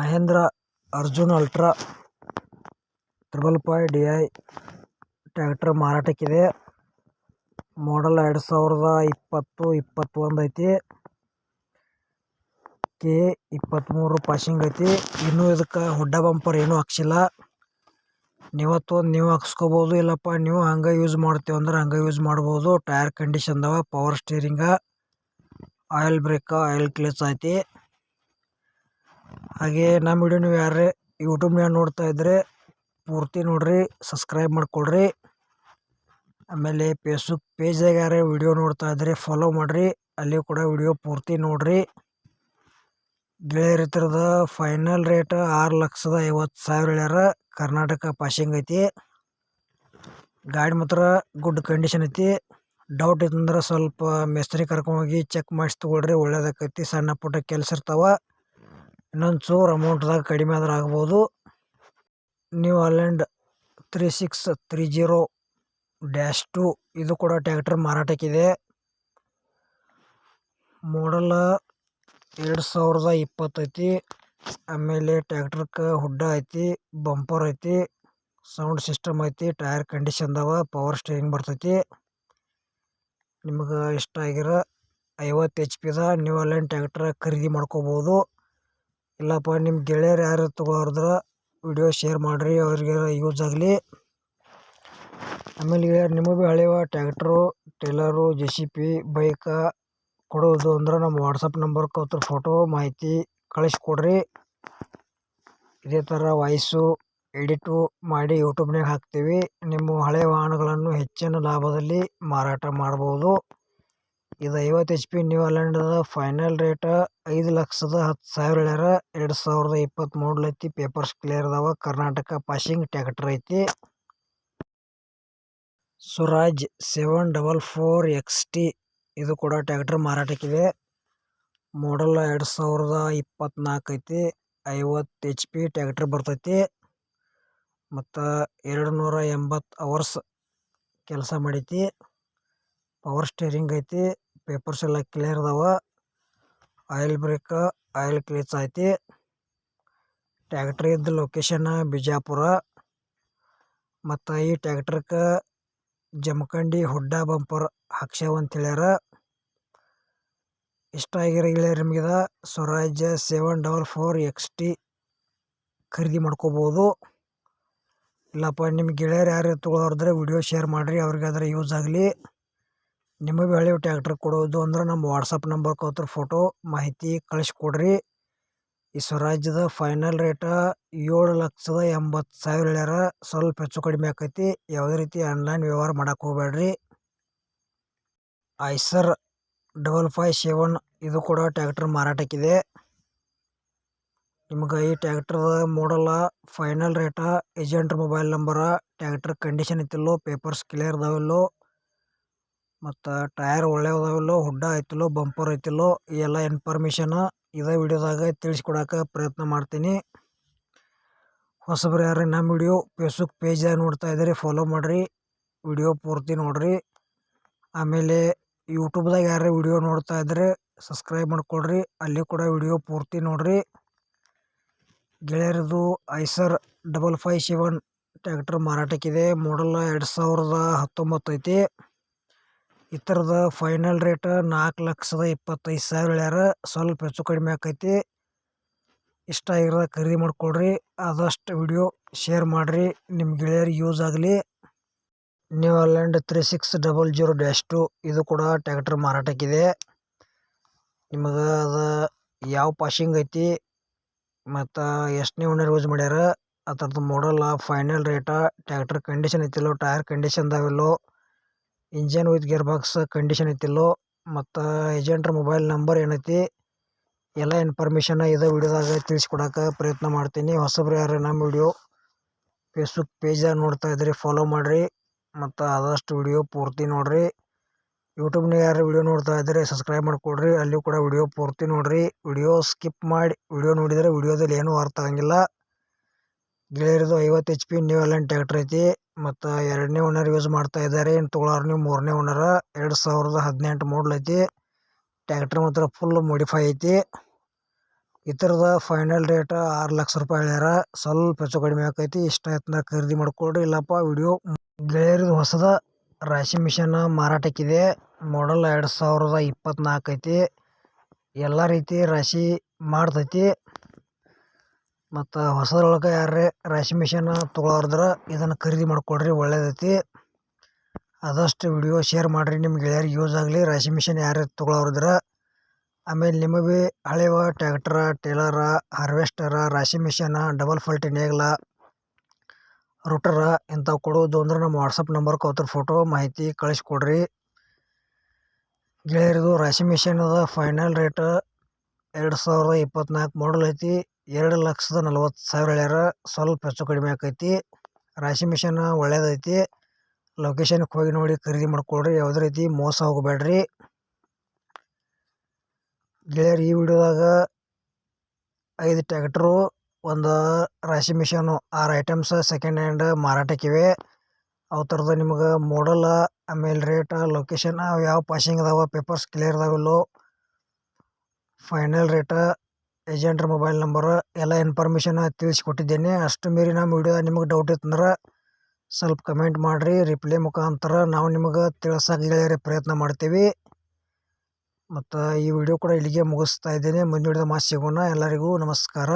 Mahindra Arjun ultra, triple five D I tractor ಮಾರಾಟಕ್ಕಿದೆ. Model ಎರಡು ಸಾವಿರದ ಇಪ್ಪತ್ತು, ಇಪ್ಪತ್ತೊಂದು ಐತಿ. ಕೆ ಇಪ್ಪತ್ತ್ಮೂರು ಪಾಸಿಂಗ್ ಐತಿ. ಇನ್ನೂ ಇದಕ್ಕೆ ಹುಡ್ಡ ಬಂಪರ್ ಏನೂ ಹಾಕ್ಸಿಲ್ಲ. ನೀವು ಒಂದು ನೀವು ಹಾಕ್ಸ್ಕೋಬೋದು, ಇಲ್ಲಪ್ಪ ನೀವು ಹಂಗೆ ಯೂಸ್ ಮಾಡ್ತೀವಿ ಅಂದ್ರೆ ಹಂಗೆ ಯೂಸ್ ಮಾಡ್ಬೋದು. ಟೈರ್ ಕಂಡೀಷನ್ ಅದಾವ, power steering, oil brake, oil clutch ಐತಿ. ಹಾಗೆ ನಮ್ಮ ವಿಡಿಯೋ ನೀವು ಯಾರೇ ಯೂಟ್ಯೂಬ್ನ್ಯಾಗ ನೋಡ್ತಾ ಇದ್ರೆ ಪೂರ್ತಿ ನೋಡಿರಿ ಸಬ್ಸ್ಕ್ರೈಬ್ ಮಾಡ್ಕೊಳ್ರಿ. ಆಮೇಲೆ ಫೇಸ್ಬುಕ್ ಪೇಜ್ದಾಗ ಯಾರೇ ವಿಡಿಯೋ ನೋಡ್ತಾ ಇದ್ರೆ ಫಾಲೋ ಮಾಡಿರಿ, ಅಲ್ಲಿ ಕೂಡ ವಿಡಿಯೋ ಪೂರ್ತಿ ನೋಡ್ರಿ. ಗೆಳೆಯರ ಥರದ ಫೈನಲ್ ರೇಟ್ ಆರು ಲಕ್ಷದ ಐವತ್ತು ಸಾವಿರ ಹೇಳ್ಯಾರ, ಕರ್ನಾಟಕ ಪಾಸಿಂಗ್ ಐತಿ. ಗಾಡಿ ಮಾತ್ರ ಗುಡ್ ಕಂಡೀಷನ್ ಐತಿ. ಡೌಟ್ ಇತ್ತಂದ್ರೆ ಸ್ವಲ್ಪ ಮೇಸ್ತ್ರಿ ಕರ್ಕೊಂಡೋಗಿ ಚೆಕ್ ಮಾಡಿಸಿ ತೊಗೊಳ್ರಿ, ಒಳ್ಳೇದಾಕೈತಿ, ಸಣ್ಣ ಪುಟ್ಟ ಕೆಲಸ ಇರ್ತಾವ. ಇನ್ನೊಂದು ಚೂರು ಅಮೌಂಟ್ದಾಗ ಕಡಿಮೆ ಆದ್ರೆ ಆಗ್ಬೋದು. New Holland three six three zero dash two ಇದು ಕೂಡ ಟ್ಯಾಕ್ಟರ್ ಮಾರಾಟಕ್ಕಿದೆ ಮಾಡಲ್ಲ ಎರಡು ಸಾವಿರದ ಇಪ್ಪತ್ತೈತಿ ಆಮೇಲೆ ಟ್ಯಾಕ್ಟ್ರಕ್ಕೆ ಹುಡ್ಡ ಐತಿ ಬಂಪರ್ ಐತಿ ಸೌಂಡ್ ಸಿಸ್ಟಮ್ ಐತಿ ಟೈರ್ ಅದಾವ ಪವರ್ ಸ್ಟೇರಿಂಗ್ ಬರ್ತೈತಿ. ನಿಮ್ಗೆ ಇಷ್ಟ ಆಗಿರೋ ಐವತ್ತು ಎಚ್ ಪಿದ ನ್ಯೂ ಆಲ್ಯಾಂಡ್ ಟ್ಯಾಕ್ಟ್ರ ಖರೀದಿ ಮಾಡ್ಕೋಬೋದು. ಇಲ್ಲಪ್ಪ ನಿಮ್ಮ ಗೆಳೆಯರು ಯಾರು ತೊಗೊಳೋದ್ರ ವಿಡಿಯೋ ಶೇರ್ ಮಾಡಿರಿ, ಅವ್ರಿಗೆ ಯೂಸ್ ಆಗಲಿ. ಆಮೇಲೆ ನಿಮಗೆ ಭೀ ಹಳೆವ tractor trailer J C P bike ಕೊಡೋದು ಅಂದ್ರೆ ನಮ್ಮ ವಾಟ್ಸಪ್ ನಂಬರ್ಗೆ ಅವ್ರ ಫೋಟೋ ಮಾಹಿತಿ ಕಳಿಸ್ಕೊಡ್ರಿ. ಇದೇ ಥರ ವಾಯ್ಸು ಎಡಿಟು ಮಾಡಿ ಯೂಟ್ಯೂಬ್ನಾಗ ಹಾಕ್ತೀವಿ. ನಿಮ್ಮ ಹಳೆಯ ವಾಹನಗಳನ್ನು ಹೆಚ್ಚಿನ ಲಾಭದಲ್ಲಿ ಮಾರಾಟ ಮಾಡ್ಬೋದು. ಇದು ಐವತ್ತು ಎಚ್ ಪಿ ನ್ಯೂ ಹಾಲೆಂಡದ ಫೈನಲ್ ರೇಟ ಐದು ಲಕ್ಷದ ಹತ್ತು ಸಾವಿರ ಹೇಳ್ಯಾರ ಎರಡು ಸಾವಿರದ ಇಪ್ಪತ್ತ್ಮೂರು ಐತಿ. ಪೇಪರ್ಸ್ ಕ್ಲಿಯರ್ ಅದಾವ. ಕರ್ನಾಟಕ ಪಾಸಿಂಗ್ ಟ್ಯಾಕ್ಟರ್ ಐತಿ. Swaraj seven double four X T ಇದು ಕೂಡ ಟ್ಯಾಕ್ಟರ್ ಮಾರಾಟಕ್ಕಿದೆ. ಮಾಡಲ್ ಎರಡು ಸಾವಿರದ ಇಪ್ಪತ್ತ್ನಾಲ್ಕು ಐತಿ. ಐವತ್ತು ಎಚ್ ಪಿ ಟ್ಯಾಕ್ಟರ್ ಬರ್ತೈತಿ. ಮತ್ತು ಎರಡು ನೂರ ಎಂಬತ್ತು ಅವರ್ಸ್ ಕೆಲಸ ಮಾಡೈತಿ. ಪವರ್ ಸ್ಟೇರಿಂಗ್ ಐತಿ. ಪೇಪರ್ಸ್ ಎಲ್ಲ ಕ್ಲಿಯರ್ ಅದಾವ. ಆಯಿಲ್ ಬ್ರೇಕ್, ಆಯಿಲ್ ಕ್ಲೀಚ್ ಐತಿ ಟ್ಯಾಕ್ಟ್ರ್ ಇದ್ದ ಲೊಕೇಶನ್ ಬಿಜಾಪುರ. ಮತ್ತು ಈ ಟ್ಯಾಕ್ಟ್ರಕ್ಕೆ ಜಮಖಂಡಿ ಹುಡ್ಡ ಬಂಪರ್ ಅಂತ ಹೇಳ್ಯಾರ. ಇಷ್ಟ ಆಗಿರಲಿಲ್ಲ ನಿಮಗಿದ Swaraj seven double four X T ಖರೀದಿ ಮಾಡ್ಕೋಬೋದು. ಇಲ್ಲಪ್ಪ ನಿಮ್ಮ ಗೆಳೆಯರು ಯಾರು ತೊಗೊಳೋರ್ದ್ರೆ ವಿಡಿಯೋ ಶೇರ್ ಮಾಡಿರಿ, ಅವ್ರಿಗಾದ್ರೆ ಯೂಸ್ ಆಗಲಿ. ನಿಮಗೆ ಹಳೆ ಟ್ಯಾಕ್ಟ್ರ್ ಕೊಡೋದು ಅಂದ್ರೆ ನಮ್ಮ ವಾಟ್ಸಪ್ ನಂಬರ್ ಕೊತ್ತರ ಫೋಟೋ, ಮಾಹಿತಿ ಕಳಿಸ್ಕೊಡ್ರಿ. ಈ ಸ್ವರಾಜ್ಯದ ಫೈನಲ್ ರೇಟ ಏಳು ಲಕ್ಷದ ಎಂಬತ್ತು ಸಾವಿರ ಹೇಳ್ಯಾರ ಸ್ವಲ್ಪ ಹೆಚ್ಚು ಕಡಿಮೆ ಆಕೈತಿ. ಯಾವುದೇ ರೀತಿ ಆನ್ಲೈನ್ ವ್ಯವಹಾರ ಮಾಡಕ್ಕೆ ಹೋಗ್ಬೇಡ್ರಿ. ಐಸರ್ ಡಬಲ್ ಫೈವ್ ಸೆವೆನ್ ಇದು ಕೂಡ ಟ್ಯಾಕ್ಟರ್ ಮಾರಾಟಕ್ಕಿದೆ ನಿಮ್ಗೆ ಈ ಟ್ಯಾಕ್ಟ್ರದ ಮಾಡಲ್ಲ ಫೈನಲ್ ರೇಟ ಏಜೆಂಟ್ರ ಮೊಬೈಲ್ ನಂಬರ ಟ್ಯಾಕ್ಟರ್ ಕಂಡೀಷನ್ ಇತ್ತಿಲ್ಲೋ ಪೇಪರ್ಸ್ ಕ್ಲಿಯರ್ ಅದಾವಿಲ್ಲೋ ಮತ್ತು ಟಯರ್ ಒಳ್ಳೆ ಅದಾವಿಲ್ಲೋ ಹುಡ್ಡ ಐತಿಲ್ಲೋ, ಬಂಪರ್ ಐತಿಲ್ಲೋ ಎಲ್ಲ ಇನ್ಫಾರ್ಮೇಷನ್ ಇದೇ ವಿಡಿಯೋದಾಗ ತಿಳಿಸ್ಕೊಡಕ್ಕೆ ಪ್ರಯತ್ನ ಮಾಡ್ತೀನಿ. ಹೊಸಬ್ರು ಯಾರು ನಮ್ಮ ವಿಡಿಯೋ ಫೇಸ್ಬುಕ್ ಪೇಜಾಗ ನೋಡ್ತಾ ಇದ್ದೀರಿ ಫಾಲೋ ಮಾಡಿರಿ. ವಿಡಿಯೋ ಪೂರ್ತಿ ನೋಡಿರಿ. ಆಮೇಲೆ ಯೂಟ್ಯೂಬ್ದಾಗ ಯಾರು ವಿಡಿಯೋ ನೋಡ್ತಾ ಇದ್ದರೆ ಸಬ್ಸ್ಕ್ರೈಬ್ ಮಾಡ್ಕೊಳ್ರಿ, ಅಲ್ಲಿ ಕೂಡ ವಿಡಿಯೋ ಪೂರ್ತಿ ನೋಡಿರಿ. ಗೆಳೆಯರದು Eicher double five seven tractor ಮಾರಾಟಕ್ಕಿದೆ model ಎರಡು ಸಾವಿರದ ಹತ್ತೊಂಬತ್ತು ಐತಿ ಥರದ ಫೈನಲ್ ರೇಟ ನಾಲ್ಕು ಲಕ್ಷದ ಇಪ್ಪತ್ತೈದು ಸಾವಿರ ಹೇಳ್ಯಾರ. ಸ್ವಲ್ಪ ಹೆಚ್ಚು ಕಡಿಮೆ ಆಕೈತಿ. ಇಷ್ಟ ಆಗಿರೋದ ಖರೀದಿ ಮಾಡ್ಕೊಳ್ರಿ ಆದಷ್ಟು ವಿಡಿಯೋ ಶೇರ್ ಮಾಡಿರಿ. ನಿಮ್ಮ ಗೆಳೆಯರಿಗೆ ಯೂಸ್ ಆಗಲಿ. New Holland three six double zero dash two ಇದು ಕೂಡ ಟ್ಯಾಕ್ಟರ್ ಮಾರಾಟಕ್ಕಿದೆ ನಿಮಗೆ ಅದು ಯಾವ ಪಾಶಿಂಗ್ ಐತಿ ಮತ್ತು ಎಷ್ಟನೇ ಓನರ್ ಯೂಸ್ ಮಾಡ್ಯಾರ. ಆ ಥರದ್ದು model final rate tractor condition ಐತಿಲ್ಲೋ tyre ಕಂಡೀಷನ್ದಾವಿಲ್ಲೋ engine with gear box condition ಐತಿಲ್ಲೋ, ಮತ್ತು ಏಜೆಂಟ್ರ ಮೊಬೈಲ್ ನಂಬರ್ ಏನೈತಿ, ಎಲ್ಲ ಇನ್ಫಾರ್ಮೇಷನ್ ಇದೇ ವಿಡಿಯೋದಾಗ ತಿಳಿಸ್ಕೊಡಕ್ಕೆ ಪ್ರಯತ್ನ ಮಾಡ್ತೀನಿ. ಹೊಸಬ್ರು ಯಾರು ನಮ್ಮ ವಿಡಿಯೋ ಫೇಸ್ಬುಕ್ ಪೇಜಾಗ ನೋಡ್ತಾ ಇದ್ರಿ ಫಾಲೋ ಮಾಡಿರಿ. ಮತ್ತು ಆದಷ್ಟು ವಿಡಿಯೋ ಪೂರ್ತಿ ನೋಡಿರಿ. ಯೂಟ್ಯೂಬ್ನಾಗ ಯಾರು ವಿಡಿಯೋ ನೋಡ್ತಾ ಇದ್ರೆ ಸಬ್ಸ್ಕ್ರೈಬ್ ಮಾಡ್ಕೊಳ್ರಿ ಅಲ್ಲಿ ಕೂಡ ವಿಡಿಯೋ ಪೂರ್ತಿ ನೋಡಿರಿ. ವಿಡಿಯೋ ಸ್ಕಿಪ್ ಮಾಡಿ, ವಿಡಿಯೋ ನೋಡಿದರೆ ವಿಡಿಯೋದಲ್ಲಿ ಏನೂ ಅರ್ಥ ಆಗಂಗಿಲ್ಲ. ಗೆಳೆಯರದು ಐವತ್ತು H P New Holland tractor ಐತಿ, ಮತ್ತು ಎರಡನೇ ಓನರ್ ಯೂಸ್ ಮಾಡ್ತಾ ಇದ್ದಾರೆ ಇನ್ನು ತೊಗೊಳೋರು ನೀವು ಮೂರನೇ ಓನರ ಎರಡು ಸಾವಿರದ ಹದಿನೆಂಟು ಮಾಡಲ್ ಐತಿ. ಟ್ಯಾಕ್ಟ್ರ್ ಮಾತ್ರ ಫುಲ್ ಮೋಡಿಫೈ ಐತಿ. ಇದ್ರದ ಫೈನಲ್ ರೇಟ್ ಆರು ಲಕ್ಷ ರೂಪಾಯಿ ಹೇಳ್ಯಾರ. ಸ್ವಲ್ಪ ಹೆಚ್ಚು ಕಡಿಮೆ ಆಕೈತಿ. ಇಷ್ಟ ಆಯ್ತಂದ್ರೆ ಖರೀದಿ ಮಾಡ್ಕೊಳ್ರಿ. ಇಲ್ಲಪ್ಪ ವಿಡಿಯೋ ಗೆಳೆಯರದು ಹೊಸದ ರಾಶಿ ಮಿಷನ್ ಮಾರಾಟಕ್ಕಿದೆ. ಮಾಡಲ್ ಎರಡು ಸಾವಿರದ ಇಪ್ಪತ್ತ್ನಾಲ್ಕು ಐತಿ. ಎಲ್ಲ ರೀತಿ ರಾಶಿ ಮಾಡ್ತೈತಿ. ಮತ್ತು ಹೊಸದ್ರೊಳಗೆ ಯಾರೇ ರಾಶಿ ಮಿಷನ್ ತೊಗೊಳೋರಿದ್ರೆ ಇದನ್ನು ಖರೀದಿ ಮಾಡ್ಕೊಳ್ರಿ ಒಳ್ಳೇದೈತಿ. ಆದಷ್ಟು ವಿಡಿಯೋ ಶೇರ್ ಮಾಡಿರಿ ನಿಮ್ಮ ಗೆಳೆಯರಿಗೆ ಯೂಸ್ ಆಗಲಿ. ರಾಶಿ ಮಿಷನ್ ಯಾರು ತೊಗೊಳೋರಿದ್ರೆ ಆಮೇಲೆ ನಿಮಗೆ ಭೀ ಹಳೆವ ಟ್ಯಾಕ್ಟ್ರ ಟೇಲರ ಹಾರ್ವೆಸ್ಟರ ರಾಶಿ ಮಿಷನ ಡಬಲ್ ಫಲ್ಟಿ ನೇಗ್ಲ ರೂಟರ ಇಂಥವು ಕೊಡೋದು ಅಂದ್ರೆ ನಮ್ಮ ವಾಟ್ಸಪ್ ನಂಬರ್ ಕೊತ್ತರ ಫೋಟೋ ಮಾಹಿತಿ ಕಳಿಸ್ಕೊಡ್ರಿ ಗೆಳೆಯರದು ರಾಶಿ ಮಿಷನ್ ಅದ ಫೈನಲ್ ರೇಟ್ ಎರಡು ಸಾವಿರದ ಇಪ್ಪತ್ನಾಲ್ಕು ಮಾಡಲ್ ಐತಿ. ಎರಡು ಲಕ್ಷದ ನಲ್ವತ್ತು ಸಾವಿರ ಹೇಳ್ಯಾರ. ಸ್ವಲ್ಪ ಹೆಚ್ಚು ಕಡಿಮೆ ಆಕೈತಿ. ರಾಶಿ ಮಿಷನ್ ಒಳ್ಳೇದೈತಿ. ಲೊಕೇಶನ್ಗೆ ಹೋಗಿ ನೋಡಿ ಖರೀದಿ ಮಾಡ್ಕೊಳ್ರಿ. ಯಾವುದೇ ರೀತಿ ಮೋಸ ಹೋಗಬೇಡ್ರಿ. ಗೆಳೆಯರು, ಈ ವಿಡಿಯೋದಾಗ ಐದು ಟ್ಯಾಕ್ಟ್ರು ಒಂದು ರಾಶಿ ಮಿಷನು, ಆರು ಐಟಮ್ಸ್ ಸೆಕೆಂಡ್ ಹ್ಯಾಂಡ್ ಮಾರಾಟಕ್ಕಿವೆ ಅವ ಥರದ ನಿಮ್ಗೆ ಮಾಡಲ್ಲ ಆಮೇಲೆ ರೇಟ ಲೊಕೇಶನ್ ಯಾವ ಪಾಸಿಂಗ್ ಅದಾವ ಪೇಪರ್ಸ್ ಕ್ಲಿಯರ್ ಅದಾವಿಲ್ಲೋ ಫೈನಲ್ ರೇಟ ಏಜೆಂಟ್ರ ಮೊಬೈಲ್ ನಂಬರ್ ಎಲ್ಲ ಇನ್ಫಾರ್ಮೇಷನ್ ತಿಳಿಸ್ಕೊಟ್ಟಿದ್ದೇನೆ. ಅಷ್ಟು ಮೀರಿ ನಮ್ಮ ವಿಡಿಯೋ ನಿಮಗೆ ಡೌಟ್ ಇತ್ತಂದ್ರೆ ಸ್ವಲ್ಪ ಕಮೆಂಟ್ ಮಾಡಿರಿ. ರಿಪ್ಲೈ ಮುಖಾಂತರ ನಾವು ನಿಮಗೆ ತಿಳಿಸಕ್ಕೆ ಹೇಳಿದ್ರೆ ಪ್ರಯತ್ನ ಮಾಡ್ತೀವಿ. ಮತ್ತು ಈ ವಿಡಿಯೋ ಕೂಡ ಇಲ್ಲಿಗೆ ಮುಗಿಸ್ತಾ ಇದ್ದೇನೆ. ಮುಂದಿನ ಮಾತು ಸಿಗೋಣ. ಎಲ್ಲರಿಗೂ ನಮಸ್ಕಾರ.